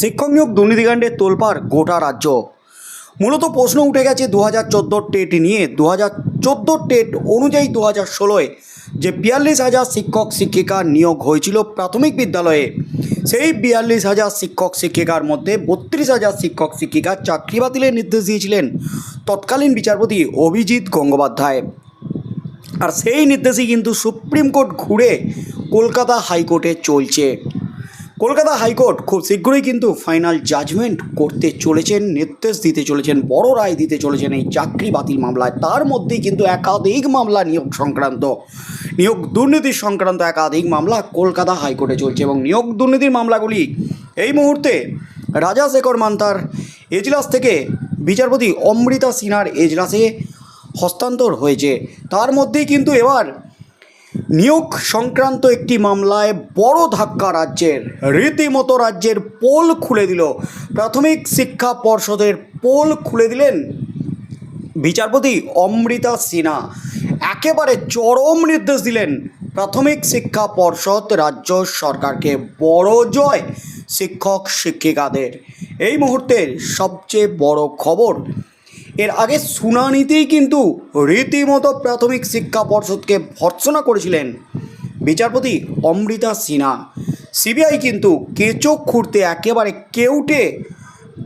শিক্ষক নিয়োগ দুর্নীতিকাণ্ডে তোলপাড় গোটা রাজ্য। মূলত প্রশ্ন উঠে গেছে দু হাজার টেট নিয়ে। দু হাজার টেট অনুযায়ী দু হাজার ষোলোয় যে বিয়াল্লিশ হাজার শিক্ষক শিক্ষিকা নিয়োগ হয়েছিল প্রাথমিক বিদ্যালয়ে, সেই বিয়াল্লিশ হাজার শিক্ষক শিক্ষিকার মধ্যে বত্রিশ হাজার শিক্ষক শিক্ষিকা চাকরি বাতিলের নির্দেশ দিয়েছিলেন তৎকালীন বিচারপতি অভিজিৎ গঙ্গোপাধ্যায়। আর সেই নির্দেশই কিন্তু সুপ্রিম কোর্ট ঘুরে কলকাতা হাইকোর্টে চলছে। কলকাতা হাইকোর্ট খুব শীঘ্রই কিন্তু ফাইনাল জাজমেন্ট করতে চলেছেন, নির্দেশ দিতে চলেছেন, বড় রায় দিতে চলেছেন এই চাকরি বাতিল মামলায়। তার মধ্যেই কিন্তু একাধিক মামলা নিয়োগ সংক্রান্ত, নিয়োগ দুর্নীতি সংক্রান্ত একাধিক মামলা কলকাতা হাইকোর্টে চলছে এবং নিয়োগ দুর্নীতির মামলাগুলি এই মুহূর্তে রাজা শেখর মান্তার এজলাস থেকে বিচারপতি অমৃতা সিনহার এজলাসে হস্তান্তর হয়েছে। তার মধ্যেই কিন্তু এবার নিয়োগ সংক্রান্ত একটি মামলায় বড় ধাক্কা রাজ্যের। রীতিমতো রাজ্যের পোল খুলে দিল। প্রাথমিক শিক্ষা পর্ষদের পোল খুলে দিলেন বিচারপতি অমৃতা সিনহা। একেবারে চরম নির্দেশ দিলেন প্রাথমিক শিক্ষা পর্ষদ রাজ্য সরকারকে। বড় জয় শিক্ষক শিক্ষিকাদের এই মুহূর্তের সবচেয়ে বড় খবর এর আগে শুনানিতেই কিন্তু রীতিমতো প্রাথমিক শিক্ষা পর্ষদকে ভর্সনা করেছিলেন বিচারপতি অমৃতা সিনহা। সিবিআই কিন্তু কেঁচো খুঁড়তে একেবারে কেউটে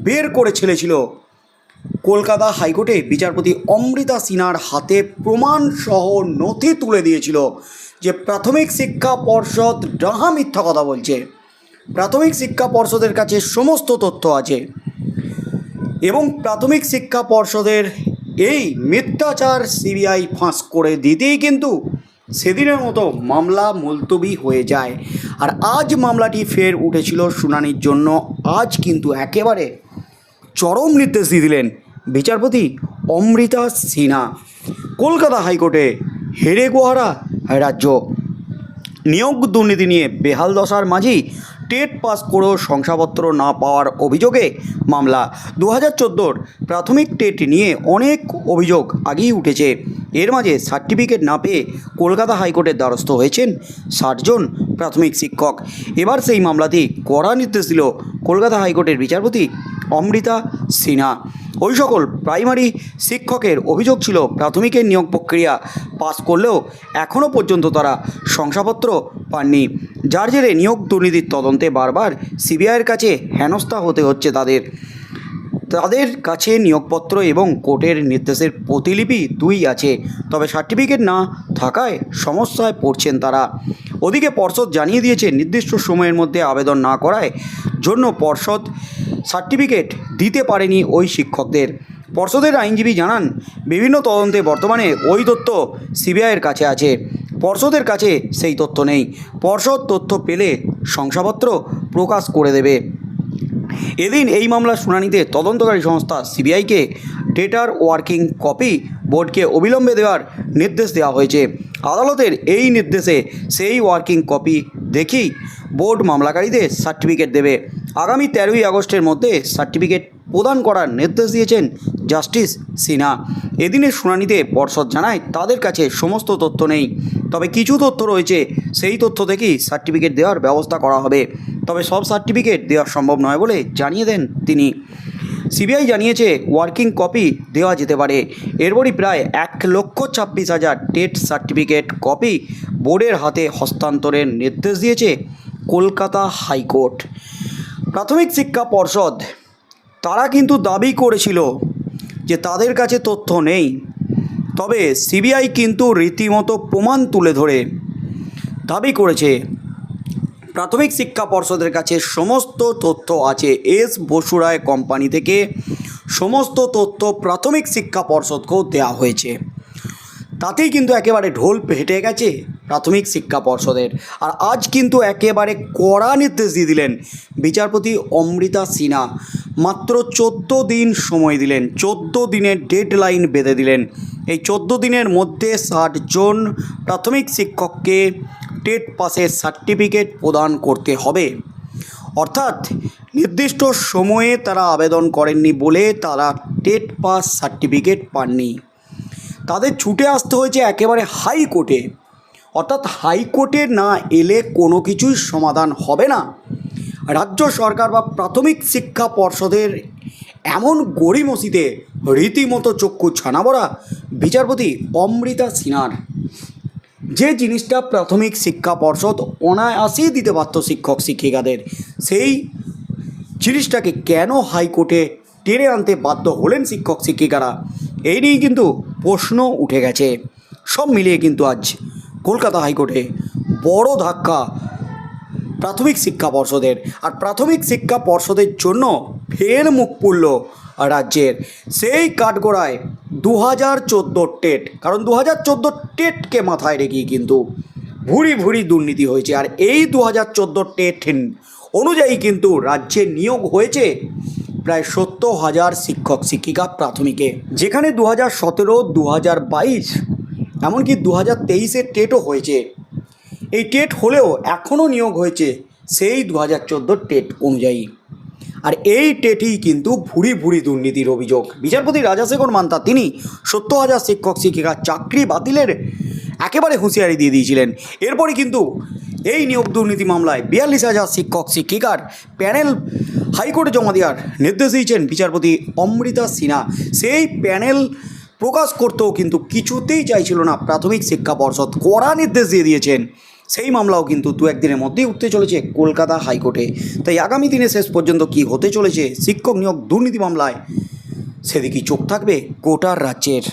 বের করে ছেলেছিল কলকাতা হাইকোর্টে বিচারপতি অমৃতা সিনহার হাতে প্রমাণসহ নথি তুলে দিয়েছিল যে প্রাথমিক শিক্ষা পর্ষদ ডাহা মিথ্যা কথা বলছে। প্রাথমিক শিক্ষা পর্ষদের কাছে সমস্ত তথ্য আছে। এবং প্রাথমিক শিক্ষা পর্ষদের এই মিথ্যাচার সিবিআই ফাঁস করে দিতেই কিন্তু সেদিনের মতো মামলা মুলতবি হয়ে যায়। আর আজ মামলাটি ফের উঠেছিল শুনানির জন্য। আজ কিন্তু একেবারে চরম নির্দেশ দিয়ে দিলেন বিচারপতি অমৃতা সিনহা। কলকাতা হাইকোর্টে হেরে গোহারা রাজ্য। নিয়োগ দুর্নীতি নিয়ে বেহাল দশার মাঝেই টেট পাস করেও শংসাপত্র না পাওয়ার অভিযোগে মামলা। দু হাজার চোদ্দোর প্রাথমিক টেট নিয়ে অনেক অভিযোগ আগেই উঠেছে। এর মাঝে সার্টিফিকেট না পেয়ে কলকাতা হাইকোর্টের দ্বারস্থ হয়েছেন ষাটজন প্রাথমিক শিক্ষক। এবার সেই মামলাতেই কড়া নির্দেশ দিল কলকাতা হাইকোর্টের বিচারপতি অমৃতা সিনহা। ওই সকল প্রাইমারি শিক্ষকের অভিযোগ ছিল প্রাথমিকের নিয়োগ প্রক্রিয়া পাস করলেও এখনও পর্যন্ত তারা শংসাপত্র পাননি। যার জেরে নিয়োগ দুর্নীতির তদন্তে বারবার সিবিআইয়ের কাছে হেনস্থা হতে হচ্ছে তাদের। তাদের কাছে নিয়োগপত্র এবং কোর্টের নির্দেশের প্রতিলিপি দুই আছে, তবে সার্টিফিকেট না থাকায় সমস্যায় পড়ছেন তারা। ওদিকে পর্ষদ জানিয়ে দিয়েছে, নির্দিষ্ট সময়ের মধ্যে আবেদন না করায় জন্য পর্ষদ সার্টিফিকেট দিতে পারেনি ওই শিক্ষকদের। পর্ষদের আইনজীবী জানান, বিভিন্ন তদন্তে বর্তমানে ওই তথ্য সিবিআইয়ের কাছে আছে। পর্ষদের কাছে সেই তথ্য নেই। পর্ষদ তথ্য পেলে শংসাপত্র প্রকাশ করে দেবে। এদিন এই মামলার শুনানিতে তদন্তকারী সংস্থা সিবিআইকে ডেটার ওয়ার্কিং কপি বোর্ডকে অবিলম্বে দেওয়ার নির্দেশ দেওয়া হয়েছে। আদালতের এই নির্দেশে সেই ওয়ার্কিং কপি দেখেই বোর্ড মামলাকারীদের সার্টিফিকেট দেবে। আগামী তেরোই আগস্টের মধ্যে সার্টিফিকেট প্রদান করার নির্দেশ দিয়েছেন জাস্টিস সিনহা। এদিনের শুনানিতে পর্ষদ জানায়, তাদের কাছে সমস্ত তথ্য নেই। তবে কিছু তথ্য রয়েছে, সেই তথ্য থেকেই সার্টিফিকেট দেওয়ার ব্যবস্থা করা হবে। তবে সব সার্টিফিকেট দেওয়া সম্ভব নয় বলে জানিয়ে দেন তিনি। সিবিআই জানিয়েছে, ওয়ার্কিং কপি দেওয়া যেতে পারে। এরপরই প্রায় এক লক্ষ ছাব্বিশ হাজার টেট সার্টিফিকেট কপি বোর্ডের হাতে হস্তান্তরের নির্দেশ দিয়েছে কলকাতা হাইকোর্ট। প্রাথমিক শিক্ষা পর্ষদ তারা কিন্তু দাবি করেছিল যে তাদের কাছে তথ্য নেই। তবে সিবিআই কিন্তু রীতিমতো প্রমাণ তুলে ধরে দাবি করেছে। প্রাথমিক শিক্ষা পর্ষদের কাছে সমস্ত তথ্য আছে। এস বসুরায় কোম্পানি থেকে সমস্ত তথ্য প্রাথমিক শিক্ষা পর্ষদকেও দেওয়া হয়েছে। তাতেই কিন্তু একেবারে ঢোল পেটে গেছে প্রাথমিক শিক্ষা পর্ষদের। আর আজ কিন্তু একেবারে কড়া নির্দেশ দিয়ে দিলেন বিচারপতি অমৃতা সিনহা। মাত্র চোদ্দ দিন সময় দিলেন, চোদ্দ দিনের ডেড লাইন বেঁধে দিলেন। এই চোদ্দ দিনের মধ্যে ষাটজন প্রাথমিক শিক্ষককে টেট পাসের সার্টিফিকেট প্রদান করতে হবে। অর্থাৎ নির্দিষ্ট সময়ে তারা আবেদন করেননি বলে তারা টেট পাস সার্টিফিকেট পাননি। তাদের ছুটে আসতে হয়েছে একেবারে হাইকোর্টে। অর্থাৎ হাইকোর্টে না এলে কোনো কিছুই সমাধান হবে না। রাজ্য সরকার বা প্রাথমিক শিক্ষা পর্ষদের এমন গড়িমসিতে রীতিমতো চক্ষু ছানাবড়া বিচারপতি অমৃতা সিনহার। যে জিনিসটা প্রাথমিক শিক্ষা পর্ষদ অনায়াসেই দিতে পারত শিক্ষক শিক্ষিকাদের, সেই জিনিসটাকে কেন হাইকোর্টে টেনে আনতে বাধ্য হলেন শিক্ষক শিক্ষিকারা, এই নিয়েই কিন্তু প্রশ্ন উঠে গেছে। সব মিলিয়ে কিন্তু আজ কলকাতা হাইকোর্টে বড় ধাক্কা প্রাথমিক শিক্ষা পর্ষদের। আর প্রাথমিক শিক্ষা পর্ষদের জন্য ফের মুখ পুড়ল রাজ্যের। সেই কাঠগোড়ায় দু হাজার চোদ্দোর টেট, কারণ দু হাজার চোদ্দোর টেটকে মাথায় রেখেই কিন্তু ভুরি ভুরি দুর্নীতি হয়েছে। আর এই দু হাজার চোদ্দোর টেট অনুযায়ী কিন্তু রাজ্যে নিয়োগ হয়েছে প্রায় সত্তর হাজার শিক্ষক, শিক্ষিকা প্রাথমিকে। যেখানে দু হাজার সতেরো দু হাজার বাইশ, এমনকি দু হাজার তেইশের টেটও হয়েছে। এই টেট হলেও এখনও নিয়োগ হয়েছে সেই দু হাজার চোদ্দোর টেট অনুযায়ী। আর এই টেটই কিন্তু ভুরি ভুরি দুর্নীতির অভিযোগ। বিচারপতি রাজাশেখর মান্তা, তিনি সত্তর হাজার শিক্ষক শিক্ষিকার চাকরি বাতিলের একেবারে হুঁশিয়ারি দিয়ে দিয়েছিলেন। এরপরই কিন্তু এই নিয়োগ দুর্নীতি মামলায় বিয়াল্লিশ হাজার শিক্ষক, শিক্ষিকার প্যানেল হাইকোর্টে জমা দেওয়ার নির্দেশ দিয়েছেন বিচারপতি অমৃতা সিনহা। সেই প্যানেল প্রকাশ করতেও কিন্তু কিছুতেই চাইছিল না। প্রাথমিক শিক্ষা পর্ষদ কড়া নির্দেশ দিয়ে দিয়েছেন। সেই মামলাও কিন্তু দু একদিনের মধ্যেই উঠতে চলেছে কলকাতা হাইকোর্টে। তাই আগামী দিনে শেষ পর্যন্ত কি হতে চলেছে? শিক্ষক নিয়োগ দুর্নীতি মামলায় সেদিকেই চোখ থাকবে গোটার রাজ্যের।